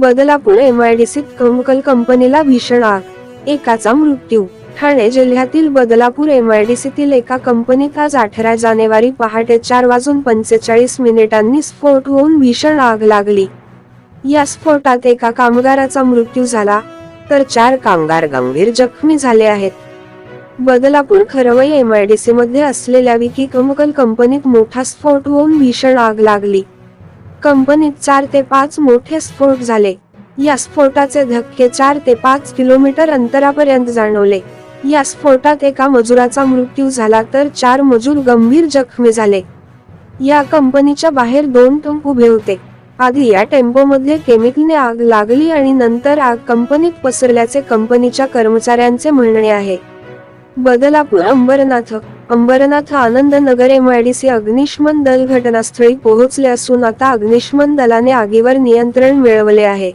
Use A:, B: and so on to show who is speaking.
A: Badlapur एमआयडीसीत chemical कंपनीला भीषण आग. एकाचा मृत्यू. ठाणे जिल्ह्यातील बदलापूर एमआयडीसीतील एका कंपनीत आज अठरा जानेवारी पहाटे चार वाजून पंचेचाळीस मिनिटांनी स्फोट होऊन भीषण आग लागली. या स्फोटात एका कामगाराचा मृत्यू झाला तर चार कामगार गंभीर जखमी झाले आहेत. बदलापूर खरवई एमआयडीसी मध्ये असलेल्या विकी केमिकल कंपनीत मोठा स्फोट होऊन भीषण आग लागली. कंपनीत चार ते पाच मोठे स्फोट झाले. या स्फोटाचे धक्के चार ते पाच किलोमीटर अंतरापर्यंत जाणवले. या स्फोटात एका मजुराचा मृत्यू झाला तर चार मजूर गंभीर जखमी झाले. या कंपनीच्या बाहेर दोन टंप उभे होते. आधी या टेम्पोमध्ये केमिकलने आग लागली आणि नंतर आग कंपनीत पसरल्याचे कंपनीच्या कर्मचाऱ्यांचे म्हणणे आहे. बदलापूर अंबरनाथ. अंबरनाथ आनंद नगर एमआयडीसी अग्निशमन दल घटनास्थळी पोहोचले असून आता अग्निशमन दलाने आगीवर नियंत्रण मिळवले आहे.